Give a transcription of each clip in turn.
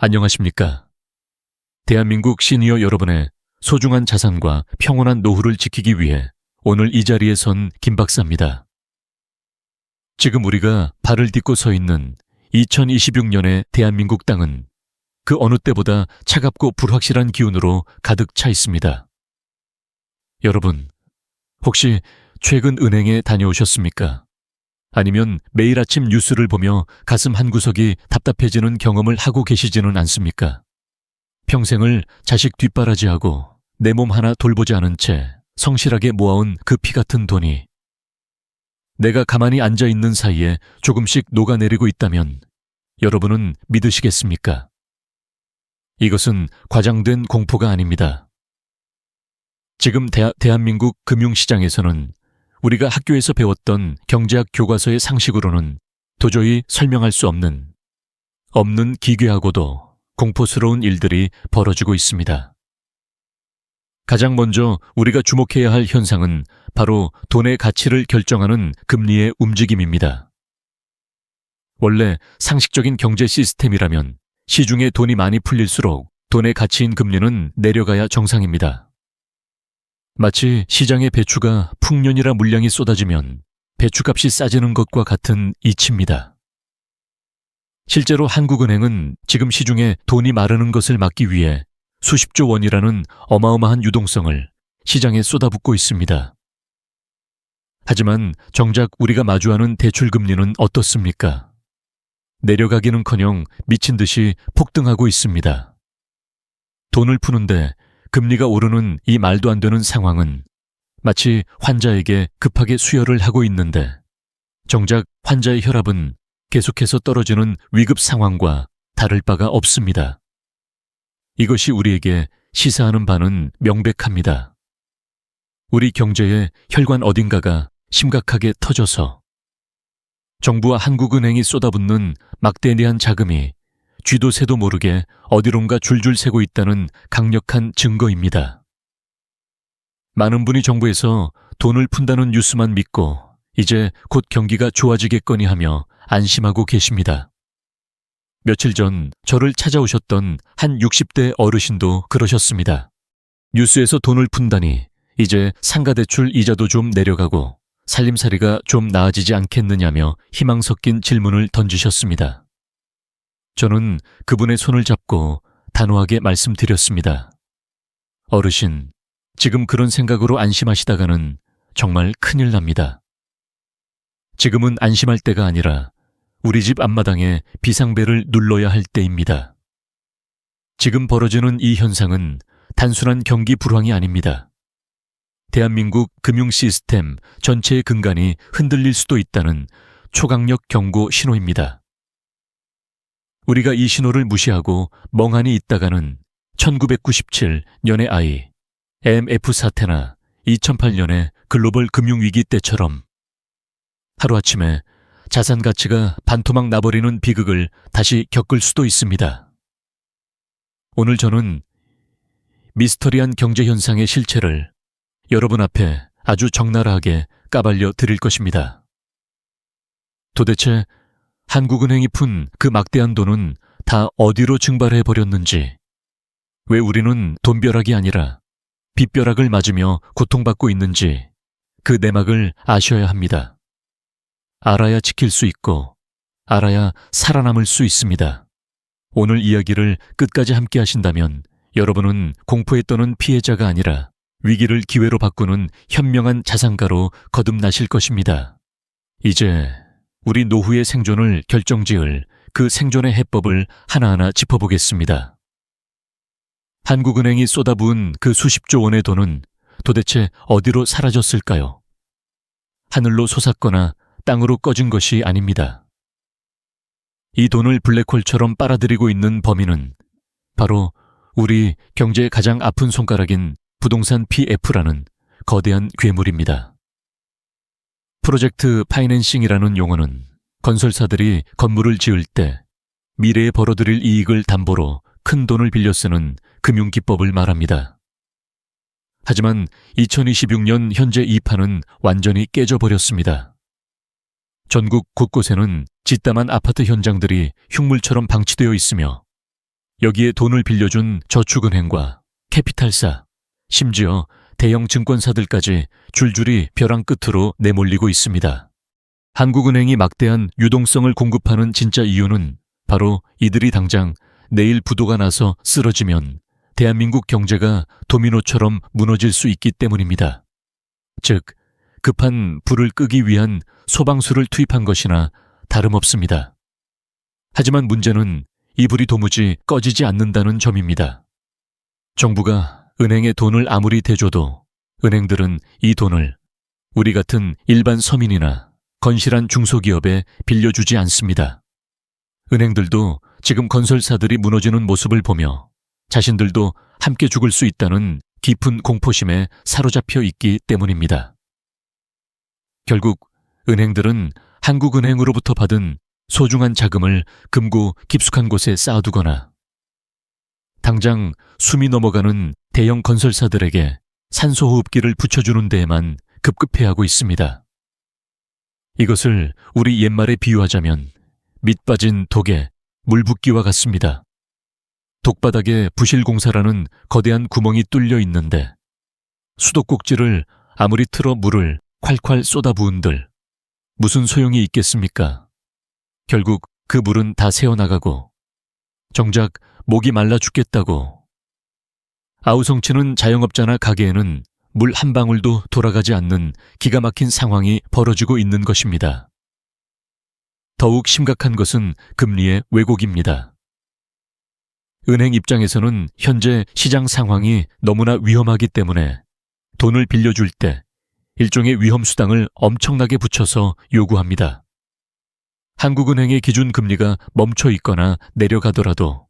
안녕하십니까. 대한민국 시니어 여러분의 소중한 자산과 평온한 노후를 지키기 위해 오늘 이 자리에 선 김 박사입니다. 지금 우리가 발을 딛고 서 있는 2026년의 대한민국 땅은 그 어느 때보다 차갑고 불확실한 기운으로 가득 차 있습니다. 여러분, 혹시 최근 은행에 다녀오셨습니까? 아니면 매일 아침 뉴스를 보며 가슴 한구석이 답답해지는 경험을 하고 계시지는 않습니까? 평생을 자식 뒷바라지하고 내 몸 하나 돌보지 않은 채 성실하게 모아온 그 피 같은 돈이 내가 가만히 앉아 있는 사이에 조금씩 녹아내리고 있다면 여러분은 믿으시겠습니까? 이것은 과장된 공포가 아닙니다. 지금 대, 대한민국 금융시장에서는 우리가 학교에서 배웠던 경제학 교과서의 상식으로는 도저히 설명할 수 없는 없는 기괴하고도 공포스러운 일들이 벌어지고 있습니다. 가장 먼저 우리가 주목해야 할 현상은 바로 돈의 가치를 결정하는 금리의 움직임입니다. 원래 상식적인 경제 시스템이라면 시중에 돈이 많이 풀릴수록 돈의 가치인 금리는 내려가야 정상입니다. 마치 시장의 배추가 풍년이라 물량이 쏟아지면 배추값이 싸지는 것과 같은 이치입니다. 실제로 한국은행은 지금 시중에 돈이 마르는 것을 막기 위해 수십조 원이라는 어마어마한 유동성을 시장에 쏟아붓고 있습니다. 하지만 정작 우리가 마주하는 대출 금리는 어떻습니까? 내려가기는커녕 미친 듯이 폭등하고 있습니다. 돈을 푸는데 금리가 오르는 이 말도 안 되는 상황은 마치 환자에게 급하게 수혈을 하고 있는데 정작 환자의 혈압은 계속해서 떨어지는 위급 상황과 다를 바가 없습니다. 이것이 우리에게 시사하는 바는 명백합니다. 우리 경제의 혈관 어딘가가 심각하게 터져서 정부와 한국은행이 쏟아붓는 막대한 자금이 쥐도 새도 모르게 어디론가 줄줄 새고 있다는 강력한 증거입니다. 많은 분이 정부에서 돈을 푼다는 뉴스만 믿고 이제 곧 경기가 좋아지겠거니 하며 안심하고 계십니다. 며칠 전 저를 찾아오셨던 한 60대 어르신도 그러셨습니다. 뉴스에서 돈을 푼다니 이제 상가대출 이자도 좀 내려가고 살림살이가 좀 나아지지 않겠느냐며 희망 섞인 질문을 던지셨습니다. 저는 그분의 손을 잡고 단호하게 말씀드렸습니다. 어르신, 지금 그런 생각으로 안심하시다가는 정말 큰일 납니다. 지금은 안심할 때가 아니라 우리 집 앞마당에 비상벨을 눌러야 할 때입니다. 지금 벌어지는 이 현상은 단순한 경기 불황이 아닙니다. 대한민국 금융 시스템 전체의 근간이 흔들릴 수도 있다는 초강력 경고 신호입니다. 우리가 이 신호를 무시하고 멍하니 있다가는 1997년의 아이, MF 사태나 2008년의 글로벌 금융위기 때처럼 하루아침에 자산 가치가 반토막 나버리는 비극을 다시 겪을 수도 있습니다. 오늘 저는 미스터리한 경제 현상의 실체를 여러분 앞에 아주 적나라하게 까발려 드릴 것입니다. 도대체 한국은행이 푼 그 막대한 돈은 다 어디로 증발해 버렸는지, 왜 우리는 돈벼락이 아니라 빚벼락을 맞으며 고통받고 있는지 그 내막을 아셔야 합니다. 알아야 지킬 수 있고, 알아야 살아남을 수 있습니다. 오늘 이야기를 끝까지 함께 하신다면 여러분은 공포에 떠는 피해자가 아니라 위기를 기회로 바꾸는 현명한 자산가로 거듭나실 것입니다. 이제 우리 노후의 생존을 결정지을 그 생존의 해법을 하나하나 짚어보겠습니다. 한국은행이 쏟아부은 그 수십조 원의 돈은 도대체 어디로 사라졌을까요? 하늘로 솟았거나 땅으로 꺼진 것이 아닙니다. 이 돈을 블랙홀처럼 빨아들이고 있는 범인은 바로 우리 경제의 가장 아픈 손가락인 부동산 PF라는 거대한 괴물입니다. 프로젝트 파이낸싱이라는 용어는 건설사들이 건물을 지을 때 미래에 벌어들일 이익을 담보로 큰 돈을 빌려 쓰는 금융기법을 말합니다. 하지만 2026년 현재 이 판은 완전히 깨져버렸습니다. 전국 곳곳에는 짓담한 아파트 현장들이 흉물처럼 방치되어 있으며 여기에 돈을 빌려준 저축은행과 캐피탈사, 심지어 대형 증권사들까지 줄줄이 벼랑 끝으로 내몰리고 있습니다. 한국은행이 막대한 유동성을 공급하는 진짜 이유는 바로 이들이 당장 내일 부도가 나서 쓰러지면 대한민국 경제가 도미노처럼 무너질 수 있기 때문입니다. 즉, 급한 불을 끄기 위한 소방수를 투입한 것이나 다름없습니다. 하지만 문제는 이 불이 도무지 꺼지지 않는다는 점입니다. 정부가 은행에 돈을 아무리 대줘도 은행들은 이 돈을 우리 같은 일반 서민이나 건실한 중소기업에 빌려주지 않습니다. 은행들도 지금 건설사들이 무너지는 모습을 보며 자신들도 함께 죽을 수 있다는 깊은 공포심에 사로잡혀 있기 때문입니다. 결국 은행들은 한국은행으로부터 받은 소중한 자금을 금고 깊숙한 곳에 쌓아두거나 당장 숨이 넘어가는 대형 건설사들에게 산소호흡기를 붙여주는 데에만 급급해하고 있습니다. 이것을 우리 옛말에 비유하자면 밑 빠진 독에 물 붓기와 같습니다. 독바닥에 부실공사라는 거대한 구멍이 뚫려 있는데 수도꼭지를 아무리 틀어 물을 콸콸 쏟아부은들 무슨 소용이 있겠습니까? 결국 그 물은 다 새어나가고 정작 목이 말라 죽겠다고 아우성치는 자영업자나 가게에는 물 한 방울도 돌아가지 않는 기가 막힌 상황이 벌어지고 있는 것입니다. 더욱 심각한 것은 금리의 왜곡입니다. 은행 입장에서는 현재 시장 상황이 너무나 위험하기 때문에 돈을 빌려줄 때 일종의 위험수당을 엄청나게 붙여서 요구합니다. 한국은행의 기준 금리가 멈춰 있거나 내려가더라도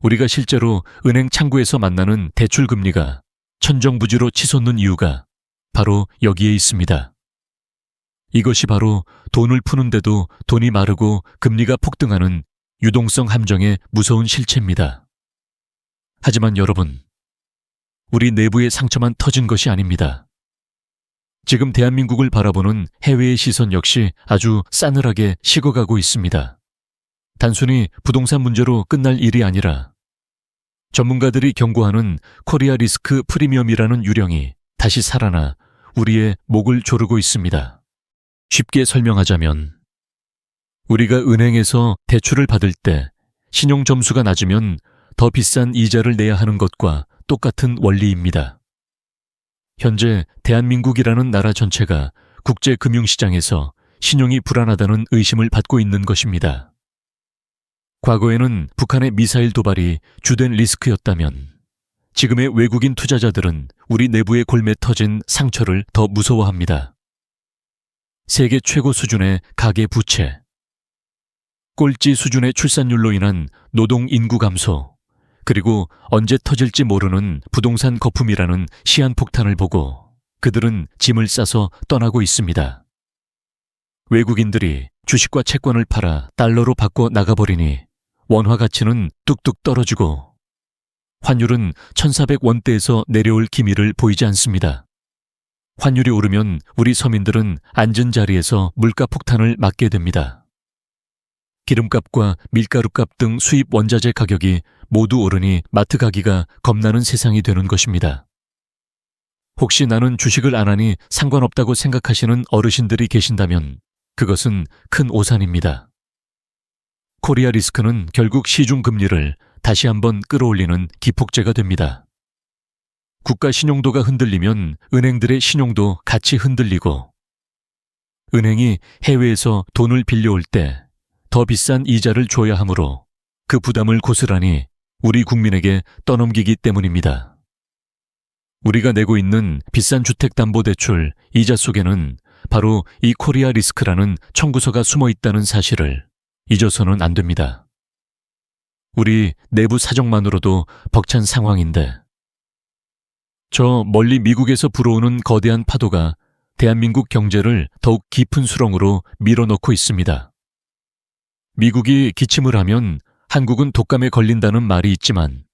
우리가 실제로 은행 창구에서 만나는 대출 금리가 천정부지로 치솟는 이유가 바로 여기에 있습니다. 이것이 바로 돈을 푸는데도 돈이 마르고 금리가 폭등하는 유동성 함정의 무서운 실체입니다. 하지만 여러분, 우리 내부의 상처만 터진 것이 아닙니다. 지금 대한민국을 바라보는 해외의 시선 역시 아주 싸늘하게 식어가고 있습니다. 단순히 부동산 문제로 끝날 일이 아니라 전문가들이 경고하는 코리아 리스크 프리미엄이라는 유령이 다시 살아나 우리의 목을 조르고 있습니다. 쉽게 설명하자면 우리가 은행에서 대출을 받을 때 신용 점수가 낮으면 더 비싼 이자를 내야 하는 것과 똑같은 원리입니다. 현재 대한민국이라는 나라 전체가 국제 금융시장에서 신용이 불안하다는 의심을 받고 있는 것입니다. 과거에는 북한의 미사일 도발이 주된 리스크였다면 지금의 외국인 투자자들은 우리 내부의 골매 터진 상처를 더 무서워합니다. 세계 최고 수준의 가계 부채, 꼴찌 수준의 출산율로 인한 노동 인구 감소, 그리고 언제 터질지 모르는 부동산 거품이라는 시한폭탄을 보고 그들은 짐을 싸서 떠나고 있습니다. 외국인들이 주식과 채권을 팔아 달러로 바꿔 나가버리니 원화 가치는 뚝뚝 떨어지고 환율은 1400원대에서 내려올 기미를 보이지 않습니다. 환율이 오르면 우리 서민들은 앉은 자리에서 물가 폭탄을 맞게 됩니다. 기름값과 밀가루값 등 수입 원자재 가격이 모두 오르니 마트 가기가 겁나는 세상이 되는 것입니다. 혹시 나는 주식을 안 하니 상관없다고 생각하시는 어르신들이 계신다면 그것은 큰 오산입니다. 코리아 리스크는 결국 시중 금리를 다시 한번 끌어올리는 기폭제가 됩니다. 국가 신용도가 흔들리면 은행들의 신용도 같이 흔들리고 은행이 해외에서 돈을 빌려올 때 더 비싼 이자를 줘야 하므로 그 부담을 고스란히 우리 국민에게 떠넘기기 때문입니다. 우리가 내고 있는 비싼 주택담보대출 이자 속에는 바로 이 코리아 리스크라는 청구서가 숨어 있다는 사실을 잊어서는 안 됩니다. 우리 내부 사정만으로도 벅찬 상황인데 저 멀리 미국에서 불어오는 거대한 파도가 대한민국 경제를 더욱 깊은 수렁으로 밀어넣고 있습니다. 미국이 기침을 하면 한국은 독감에 걸린다는 말이 있지만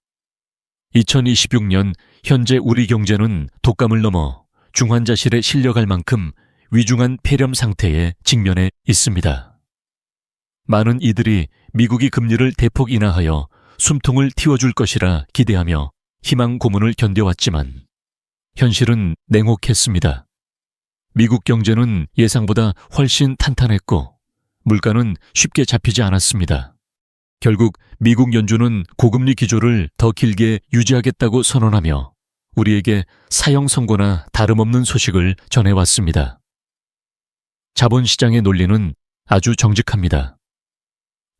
2026년 현재 우리 경제는 독감을 넘어 중환자실에 실려갈 만큼 위중한 폐렴 상태에 직면해 있습니다. 많은 이들이 미국이 금리를 대폭 인하하여 숨통을 틔워줄 것이라 기대하며 희망 고문을 견뎌왔지만 현실은 냉혹했습니다. 미국 경제는 예상보다 훨씬 탄탄했고 물가는 쉽게 잡히지 않았습니다. 결국 미국 연준은 고금리 기조를 더 길게 유지하겠다고 선언하며 우리에게 사형 선고나 다름없는 소식을 전해왔습니다. 자본시장의 논리는 아주 정직합니다.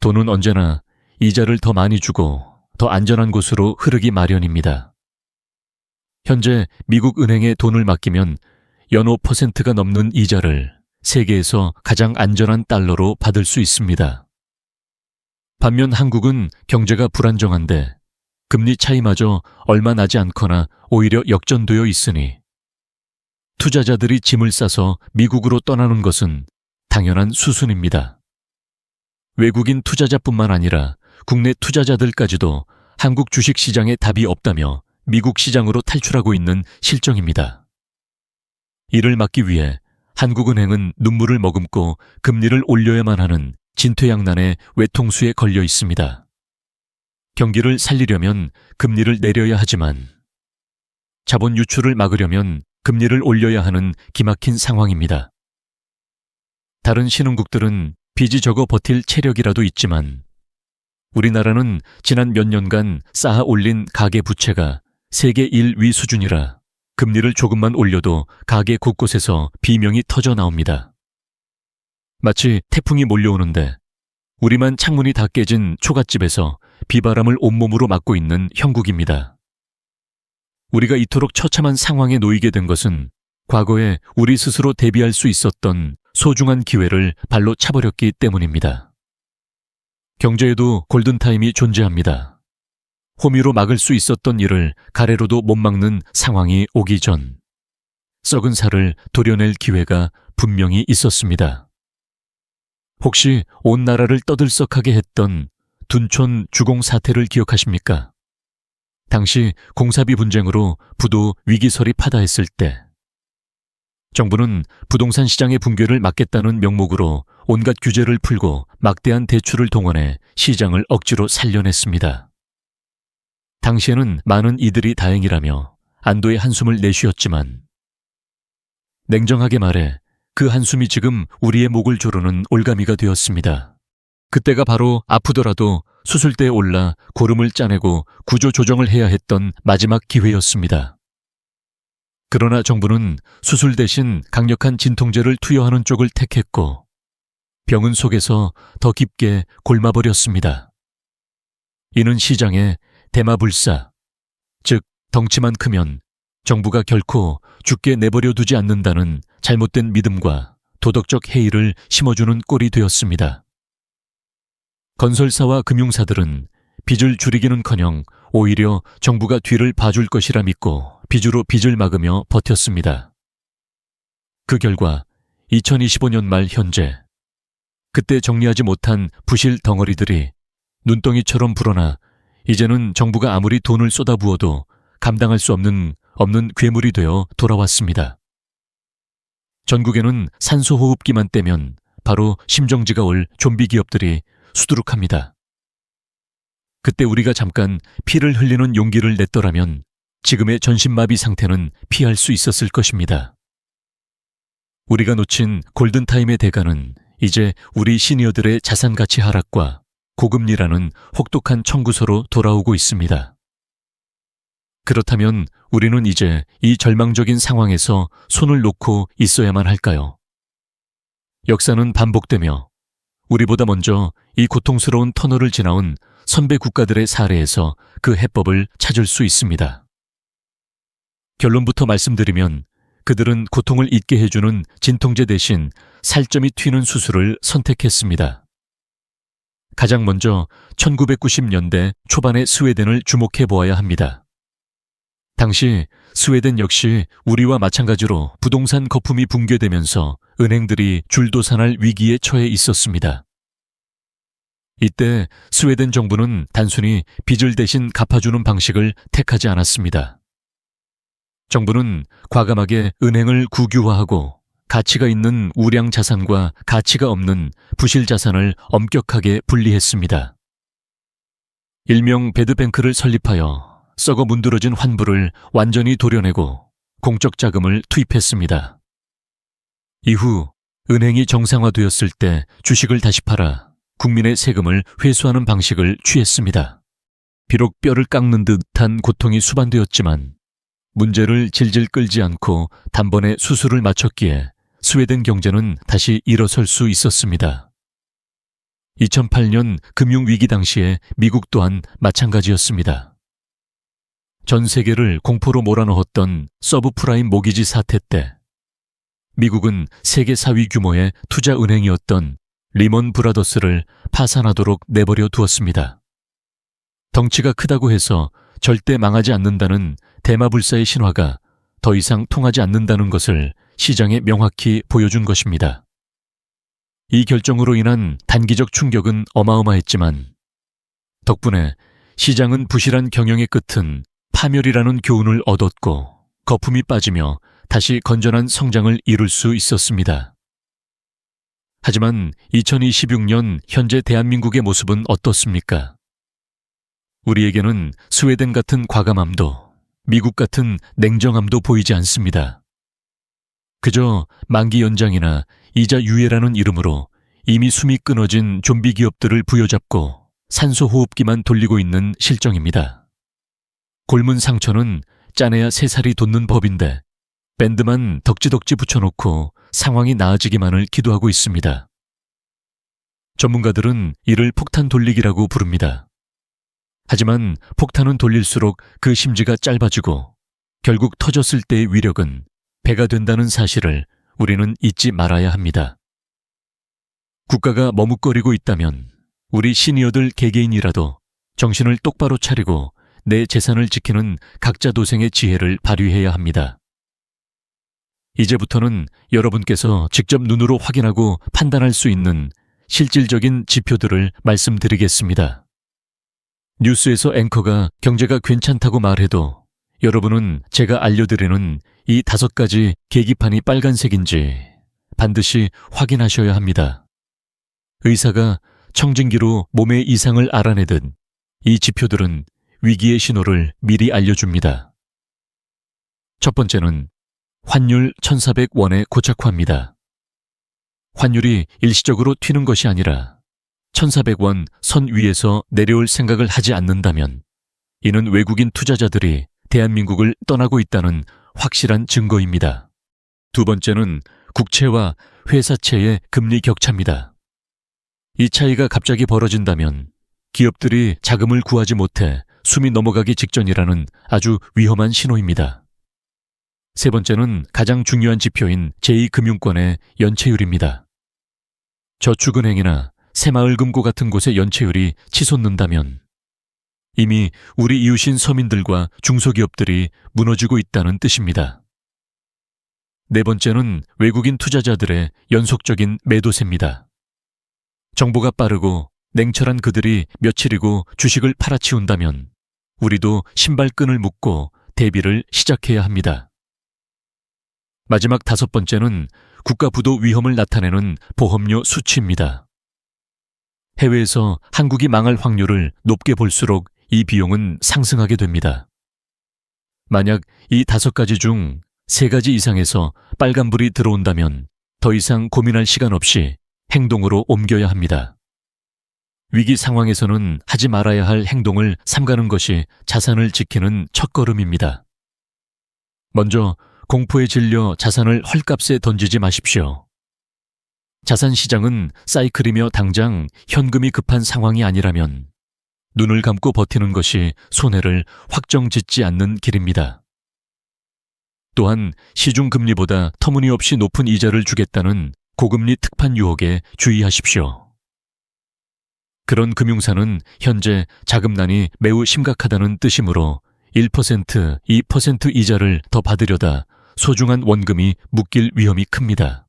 돈은 언제나 이자를 더 많이 주고 더 안전한 곳으로 흐르기 마련입니다. 현재 미국 은행에 돈을 맡기면 연호 퍼센트가 넘는 이자를 세계에서 가장 안전한 달러로 받을 수 있습니다. 반면 한국은 경제가 불안정한데 금리 차이마저 얼마 나지 않거나 오히려 역전되어 있으니 투자자들이 짐을 싸서 미국으로 떠나는 것은 당연한 수순입니다. 외국인 투자자뿐만 아니라 국내 투자자들까지도 한국 주식 시장에 답이 없다며 미국 시장으로 탈출하고 있는 실정입니다. 이를 막기 위해 한국은행은 눈물을 머금고 금리를 올려야만 하는 진퇴양난의 외통수에 걸려 있습니다. 경기를 살리려면 금리를 내려야 하지만 자본 유출을 막으려면 금리를 올려야 하는 기막힌 상황입니다. 다른 신흥국들은 빚이 적어 버틸 체력이라도 있지만 우리나라는 지난 몇 년간 쌓아 올린 가계 부채가 세계 1위 수준이라 금리를 조금만 올려도 가게 곳곳에서 비명이 터져 나옵니다. 마치 태풍이 몰려오는데 우리만 창문이 다 깨진 초가집에서 비바람을 온몸으로 맞고 있는 형국입니다. 우리가 이토록 처참한 상황에 놓이게 된 것은 과거에 우리 스스로 대비할 수 있었던 소중한 기회를 발로 차버렸기 때문입니다. 경제에도 골든타임이 존재합니다. 호미로 막을 수 있었던 일을 가래로도 못 막는 상황이 오기 전 썩은 살을 도려낼 기회가 분명히 있었습니다. 혹시 온 나라를 떠들썩하게 했던 둔촌 주공 사태를 기억하십니까? 당시 공사비 분쟁으로 부도 위기설이 파다했을 때 정부는 부동산 시장의 붕괴를 막겠다는 명목으로 온갖 규제를 풀고 막대한 대출을 동원해 시장을 억지로 살려냈습니다. 당시에는 많은 이들이 다행이라며 안도의 한숨을 내쉬었지만 냉정하게 말해 그 한숨이 지금 우리의 목을 조르는 올가미가 되었습니다. 그때가 바로 아프더라도 수술대에 올라 고름을 짜내고 구조 조정을 해야 했던 마지막 기회였습니다. 그러나 정부는 수술 대신 강력한 진통제를 투여하는 쪽을 택했고 병은 속에서 더 깊게 골마버렸습니다. 이는 시장에 대마불사, 즉 덩치만 크면 정부가 결코 죽게 내버려 두지 않는다는 잘못된 믿음과 도덕적 해이를 심어주는 꼴이 되었습니다. 건설사와 금융사들은 빚을 줄이기는커녕 오히려 정부가 뒤를 봐줄 것이라 믿고 빚으로 빚을 막으며 버텼습니다. 그 결과 2025년 말 현재 그때 정리하지 못한 부실 덩어리들이 눈덩이처럼 불어나 이제는 정부가 아무리 돈을 쏟아부어도 감당할 수 없는 없는 괴물이 되어 돌아왔습니다. 전국에는 산소 호흡기만 떼면 바로 심정지가 올 좀비 기업들이 수두룩합니다. 그때 우리가 잠깐 피를 흘리는 용기를 냈더라면 지금의 전신마비 상태는 피할 수 있었을 것입니다. 우리가 놓친 골든타임의 대가는 이제 우리 시니어들의 자산 가치 하락과 고금리라는 혹독한 청구서로 돌아오고 있습니다. 그렇다면 우리는 이제 이 절망적인 상황에서 손을 놓고 있어야만 할까요? 역사는 반복되며 우리보다 먼저 이 고통스러운 터널을 지나온 선배 국가들의 사례에서 그 해법을 찾을 수 있습니다. 결론부터 말씀드리면 그들은 고통을 잊게 해주는 진통제 대신 살점이 튀는 수술을 선택했습니다. 가장 먼저 1990년대 초반의 스웨덴을 주목해 보아야 합니다. 당시 스웨덴 역시 우리와 마찬가지로 부동산 거품이 붕괴되면서 은행들이 줄도산할 위기에 처해 있었습니다. 이때 스웨덴 정부는 단순히 빚을 대신 갚아주는 방식을 택하지 않았습니다. 정부는 과감하게 은행을 국유화하고 가치가 있는 우량 자산과 가치가 없는 부실 자산을 엄격하게 분리했습니다. 일명 배드뱅크를 설립하여 썩어 문드러진 환부를 완전히 도려내고 공적 자금을 투입했습니다. 이후 은행이 정상화되었을 때 주식을 다시 팔아 국민의 세금을 회수하는 방식을 취했습니다. 비록 뼈를 깎는 듯한 고통이 수반되었지만 문제를 질질 끌지 않고 단번에 수술을 마쳤기에 스웨덴 경제는 다시 일어설 수 있었습니다. 2008년 금융위기 당시에 미국 또한 마찬가지였습니다. 전 세계를 공포로 몰아넣었던 서브프라임 모기지 사태 때 미국은 세계 4위 규모의 투자 은행이었던 리먼 브라더스를 파산하도록 내버려 두었습니다. 덩치가 크다고 해서 절대 망하지 않는다는 대마불사의 신화가 더 이상 통하지 않는다는 것을 시장에 명확히 보여준 것입니다. 이 결정으로 인한 단기적 충격은 어마어마했지만 덕분에 시장은 부실한 경영의 끝은 파멸이라는 교훈을 얻었고 거품이 빠지며 다시 건전한 성장을 이룰 수 있었습니다. 하지만 2026년 현재 대한민국의 모습은 어떻습니까? 우리에게는 스웨덴 같은 과감함도 미국 같은 냉정함도 보이지 않습니다. 그저 만기 연장이나 이자 유예라는 이름으로 이미 숨이 끊어진 좀비 기업들을 부여잡고 산소 호흡기만 돌리고 있는 실정입니다. 골문 상처는 짜내야 세 살이 돋는 법인데 밴드만 덕지덕지 붙여놓고 상황이 나아지기만을 기도하고 있습니다. 전문가들은 이를 폭탄 돌리기라고 부릅니다. 하지만 폭탄은 돌릴수록 그 심지가 짧아지고 결국 터졌을 때의 위력은 배가 된다는 사실을 우리는 잊지 말아야 합니다. 국가가 머뭇거리고 있다면 우리 시니어들 개개인이라도 정신을 똑바로 차리고 내 재산을 지키는 각자 도생의 지혜를 발휘해야 합니다. 이제부터는 여러분께서 직접 눈으로 확인하고 판단할 수 있는 실질적인 지표들을 말씀드리겠습니다. 뉴스에서 앵커가 경제가 괜찮다고 말해도 여러분은 제가 알려드리는 이 다섯 가지 계기판이 빨간색인지 반드시 확인하셔야 합니다. 의사가 청진기로 몸의 이상을 알아내듯 이 지표들은 위기의 신호를 미리 알려줍니다. 첫 번째는 환율 1,400원에 고착화입니다. 환율이 일시적으로 튀는 것이 아니라 1,400원 선 위에서 내려올 생각을 하지 않는다면 이는 외국인 투자자들이 대한민국을 떠나고 있다는 확실한 증거입니다. 두 번째는 국채와 회사채의 금리 격차입니다. 이 차이가 갑자기 벌어진다면 기업들이 자금을 구하지 못해 숨이 넘어가기 직전이라는 아주 위험한 신호입니다. 세 번째는 가장 중요한 지표인 제2금융권의 연체율입니다. 저축은행이나 새마을 금고 같은 곳의 연체율이 치솟는다면 이미 우리 이웃인 서민들과 중소기업들이 무너지고 있다는 뜻입니다. 네 번째는 외국인 투자자들의 연속적인 매도세입니다. 정보가 빠르고 냉철한 그들이 며칠이고 주식을 팔아치운다면 우리도 신발끈을 묶고 대비를 시작해야 합니다. 마지막 다섯 번째는 국가 부도 위험을 나타내는 보험료 수치입니다. 해외에서 한국이 망할 확률을 높게 볼수록 이 비용은 상승하게 됩니다. 만약 이 다섯 가지 중 세 가지 이상에서 빨간불이 들어온다면 더 이상 고민할 시간 없이 행동으로 옮겨야 합니다. 위기 상황에서는 하지 말아야 할 행동을 삼가는 것이 자산을 지키는 첫걸음입니다. 먼저 공포에 질려 자산을 헐값에 던지지 마십시오. 자산 시장은 사이클이며 당장 현금이 급한 상황이 아니라면 눈을 감고 버티는 것이 손해를 확정 짓지 않는 길입니다. 또한 시중 금리보다 터무니없이 높은 이자를 주겠다는 고금리 특판 유혹에 주의하십시오. 그런 금융사는 현재 자금난이 매우 심각하다는 뜻이므로 1%, 2% 이자를 더 받으려다 소중한 원금이 묶일 위험이 큽니다.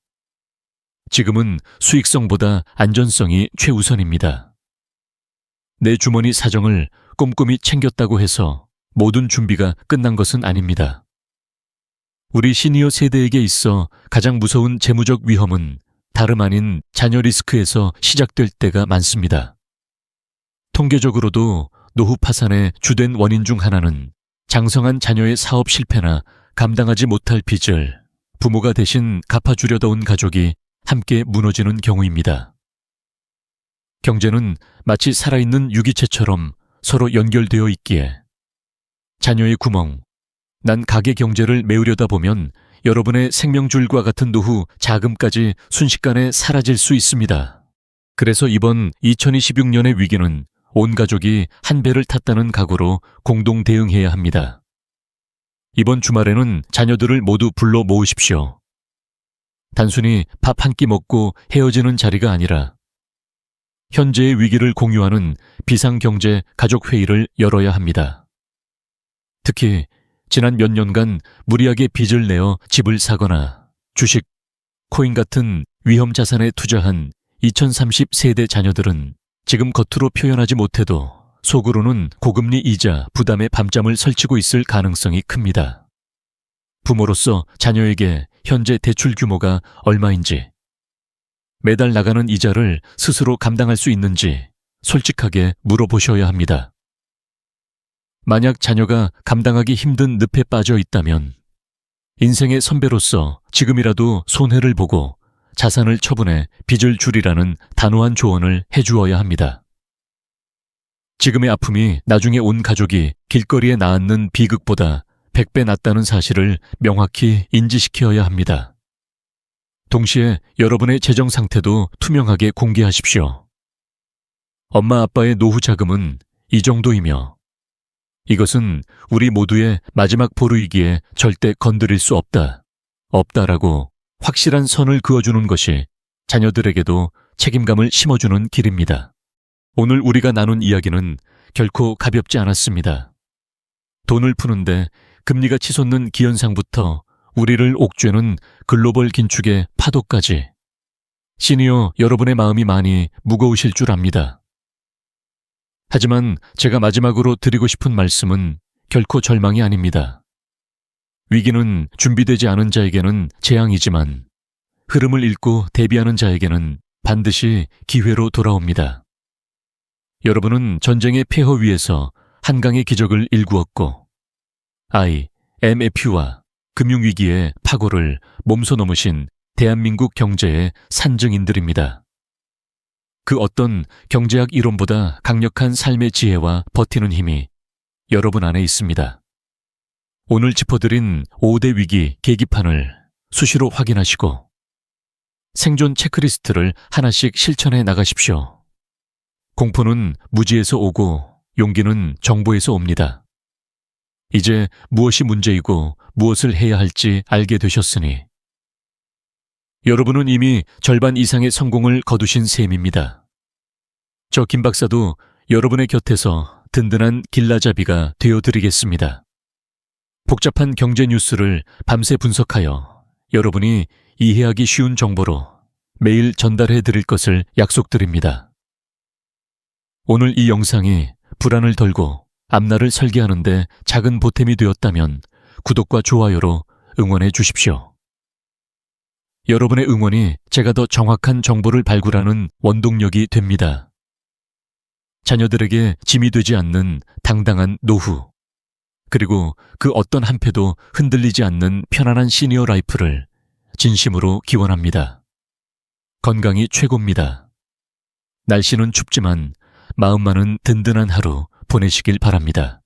지금은 수익성보다 안전성이 최우선입니다. 내 주머니 사정을 꼼꼼히 챙겼다고 해서 모든 준비가 끝난 것은 아닙니다. 우리 시니어 세대에게 있어 가장 무서운 재무적 위험은 다름 아닌 자녀 리스크에서 시작될 때가 많습니다. 통계적으로도 노후 파산의 주된 원인 중 하나는 장성한 자녀의 사업 실패나 감당하지 못할 빚을 부모가 대신 갚아주려다 온 가족이 함께 무너지는 경우입니다. 경제는 마치 살아있는 유기체처럼 서로 연결되어 있기에 자녀의 구멍, 난 가계 경제를 메우려다 보면 여러분의 생명줄과 같은 노후 자금까지 순식간에 사라질 수 있습니다. 그래서 이번 2026년의 위기는 온 가족이 한 배를 탔다는 각오로 공동 대응해야 합니다. 이번 주말에는 자녀들을 모두 불러 모으십시오. 단순히 밥 한 끼 먹고 헤어지는 자리가 아니라 현재의 위기를 공유하는 비상경제 가족회의를 열어야 합니다. 특히 지난 몇 년간 무리하게 빚을 내어 집을 사거나 주식, 코인 같은 위험 자산에 투자한 2030 세대 자녀들은 지금 겉으로 표현하지 못해도 속으로는 고금리 이자 부담의 밤잠을 설치고 있을 가능성이 큽니다. 부모로서 자녀에게 현재 대출 규모가 얼마인지, 매달 나가는 이자를 스스로 감당할 수 있는지 솔직하게 물어보셔야 합니다. 만약 자녀가 감당하기 힘든 늪에 빠져 있다면 인생의 선배로서 지금이라도 손해를 보고 자산을 처분해 빚을 줄이라는 단호한 조언을 해주어야 합니다. 지금의 아픔이 나중에 온 가족이 길거리에 나앉는 비극보다 100배 낫다는 사실을 명확히 인지시켜야 합니다. 동시에 여러분의 재정 상태도 투명하게 공개하십시오. 엄마 아빠의 노후 자금은 이 정도이며 이것은 우리 모두의 마지막 보루이기에 절대 건드릴 수 없다. 없다라고 확실한 선을 그어주는 것이 자녀들에게도 책임감을 심어주는 길입니다. 오늘 우리가 나눈 이야기는 결코 가볍지 않았습니다. 돈을 푸는데 금리가 치솟는 기현상부터 우리를 옥죄는 글로벌 긴축의 파도까지 시니어 여러분의 마음이 많이 무거우실 줄 압니다. 하지만 제가 마지막으로 드리고 싶은 말씀은 결코 절망이 아닙니다. 위기는 준비되지 않은 자에게는 재앙이지만 흐름을 읽고 대비하는 자에게는 반드시 기회로 돌아옵니다. 여러분은 전쟁의 폐허 위에서 한강의 기적을 일구었고 I, MF와 금융위기의 파고를 몸소 넘으신 대한민국 경제의 산증인들입니다. 그 어떤 경제학 이론보다 강력한 삶의 지혜와 버티는 힘이 여러분 안에 있습니다. 오늘 짚어드린 5대 위기 계기판을 수시로 확인하시고 생존 체크리스트를 하나씩 실천해 나가십시오. 공포는 무지에서 오고 용기는 정보에서 옵니다. 이제 무엇이 문제이고 무엇을 해야 할지 알게 되셨으니 여러분은 이미 절반 이상의 성공을 거두신 셈입니다. 저 김 박사도 여러분의 곁에서 든든한 길라잡이가 되어드리겠습니다. 복잡한 경제 뉴스를 밤새 분석하여 여러분이 이해하기 쉬운 정보로 매일 전달해 드릴 것을 약속드립니다. 오늘 이 영상이 불안을 덜고 앞날을 설계하는데 작은 보탬이 되었다면 구독과 좋아요로 응원해 주십시오. 여러분의 응원이 제가 더 정확한 정보를 발굴하는 원동력이 됩니다. 자녀들에게 짐이 되지 않는 당당한 노후, 그리고 그 어떤 한패도 흔들리지 않는 편안한 시니어 라이프를 진심으로 기원합니다. 건강이 최고입니다. 날씨는 춥지만 마음만은 든든한 하루 보내시길 바랍니다.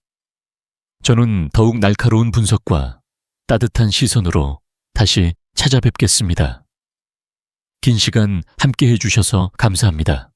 저는 더욱 날카로운 분석과 따뜻한 시선으로 다시 찾아뵙겠습니다. 긴 시간 함께 해주셔서 감사합니다.